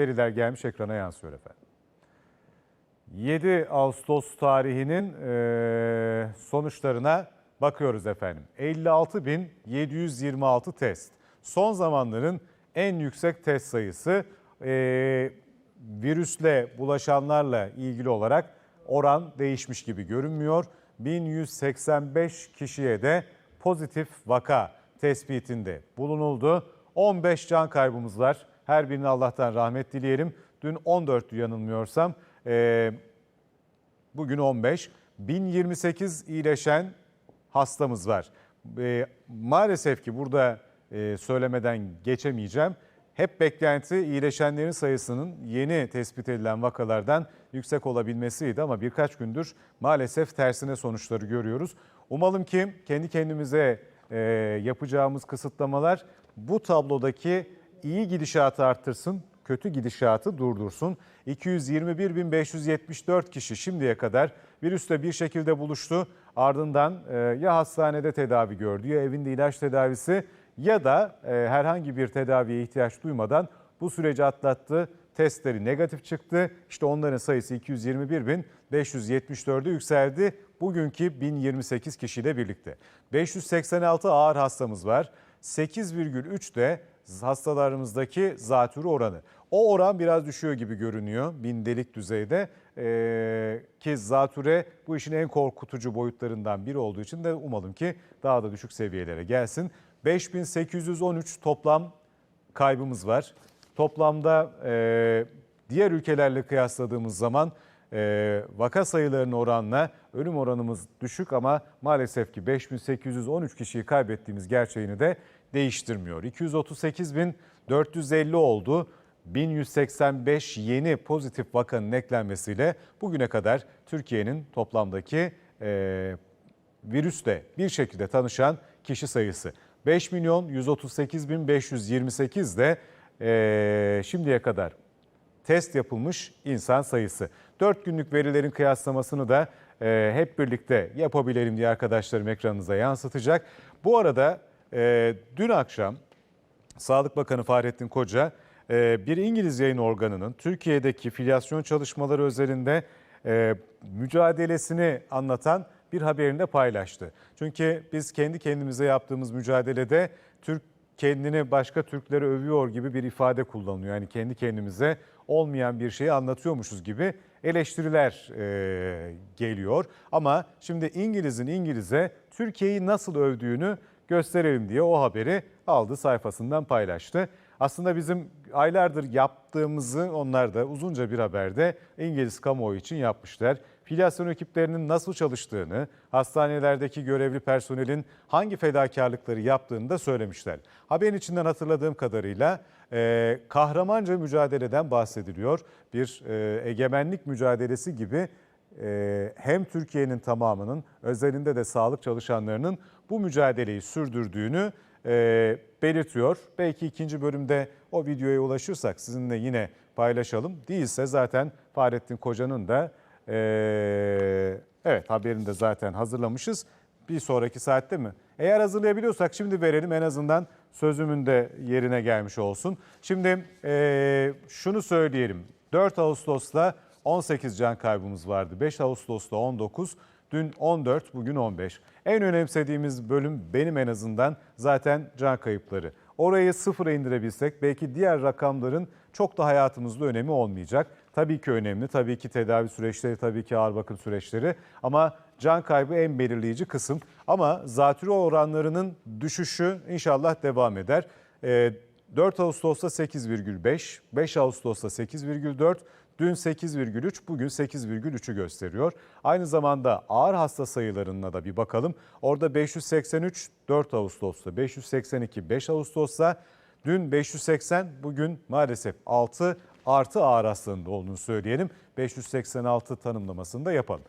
veriler gelmiş ekrana yansıyor efendim. 7 Ağustos tarihinin sonuçlarına bakıyoruz efendim. 56.726 test. Son zamanların en yüksek test sayısı virüsle bulaşanlarla ilgili olarak oran değişmiş gibi görünmüyor. 1185 kişiye de pozitif vaka tespitinde bulunuldu. 15 can kaybımız var. Her birine Allah'tan rahmet dileyelim. Dün 14'tü yanılmıyorsam. Ee, bugün 15. 1028 iyileşen hastamız var. Ee, maalesef ki burada e, söylemeden geçemeyeceğim. Hep beklenti iyileşenlerin sayısının yeni tespit edilen vakalardan yüksek olabilmesiydi ama birkaç gündür maalesef tersine sonuçları görüyoruz. Umalım ki kendi kendimize e, yapacağımız kısıtlamalar bu tablodaki iyi gidişatı arttırsın, kötü gidişatı durdursun. 221.574 kişi şimdiye kadar virüsle bir şekilde buluştu. Ardından e, ya hastanede tedavi gördü ya evinde ilaç tedavisi ya da e, herhangi bir tedaviye ihtiyaç duymadan bu süreci atlattı. Testleri negatif çıktı. İşte onların sayısı 221.574'e yükseldi. Bugünkü 1028 kişiyle birlikte. 586 ağır hastamız var. 8,3 de hastalarımızdaki zatürre oranı. O oran biraz düşüyor gibi görünüyor bindelik düzeyde. Ee, ki zatüre bu işin en korkutucu boyutlarından biri olduğu için de umalım ki daha da düşük seviyelere gelsin. 5813 toplam kaybımız var. Toplamda e, diğer ülkelerle kıyasladığımız zaman e, vaka sayılarının oranla ölüm oranımız düşük ama maalesef ki 5813 kişiyi kaybettiğimiz gerçeğini de değiştirmiyor. 238.450 oldu. 1185 yeni pozitif vakanın eklenmesiyle bugüne kadar Türkiye'nin toplamdaki e, virüsle bir şekilde tanışan kişi sayısı. 5 milyon 138 bin 528 de e, şimdiye kadar test yapılmış insan sayısı. 4 günlük verilerin kıyaslamasını da e, hep birlikte yapabilelim diye arkadaşlarım ekranınıza yansıtacak. Bu arada e, dün akşam Sağlık Bakanı Fahrettin Koca e, bir İngiliz yayın organının Türkiye'deki filyasyon çalışmaları özelinde e, mücadelesini anlatan bir haberini de paylaştı. Çünkü biz kendi kendimize yaptığımız mücadelede Türk kendini başka Türklere övüyor gibi bir ifade kullanıyor. Yani kendi kendimize olmayan bir şeyi anlatıyormuşuz gibi eleştiriler e, geliyor. Ama şimdi İngiliz'in İngiliz'e Türkiye'yi nasıl övdüğünü gösterelim diye o haberi aldı sayfasından paylaştı. Aslında bizim aylardır yaptığımızı onlar da uzunca bir haberde İngiliz kamuoyu için yapmışlar. Filyasyon ekiplerinin nasıl çalıştığını, hastanelerdeki görevli personelin hangi fedakarlıkları yaptığını da söylemişler. Haberin içinden hatırladığım kadarıyla e, kahramanca mücadeleden bahsediliyor. Bir e, egemenlik mücadelesi gibi hem Türkiye'nin tamamının özelinde de sağlık çalışanlarının bu mücadeleyi sürdürdüğünü e, belirtiyor. Belki ikinci bölümde o videoya ulaşırsak sizinle yine paylaşalım. Değilse zaten Fahrettin Koca'nın da e, evet haberini de zaten hazırlamışız. Bir sonraki saatte mi? Eğer hazırlayabiliyorsak şimdi verelim en azından sözümün de yerine gelmiş olsun. Şimdi e, şunu söyleyelim. 4 Ağustos'ta 18 can kaybımız vardı. 5 Ağustos'ta 19, dün 14, bugün 15. En önemsediğimiz bölüm benim en azından zaten can kayıpları. Orayı sıfıra indirebilsek belki diğer rakamların çok da hayatımızda önemi olmayacak. Tabii ki önemli, tabii ki tedavi süreçleri, tabii ki ağır bakım süreçleri ama can kaybı en belirleyici kısım. Ama zatürre oranlarının düşüşü inşallah devam eder. 4 Ağustos'ta 8,5, 5 Ağustos'ta 8,4, Dün 8,3, bugün 8,3'ü gösteriyor. Aynı zamanda ağır hasta sayılarına da bir bakalım. Orada 583 4 Ağustos'ta, 582 5 Ağustos'ta, dün 580, bugün maalesef 6 artı ağır hastanın olduğunu söyleyelim. 586 tanımlamasını da yapalım.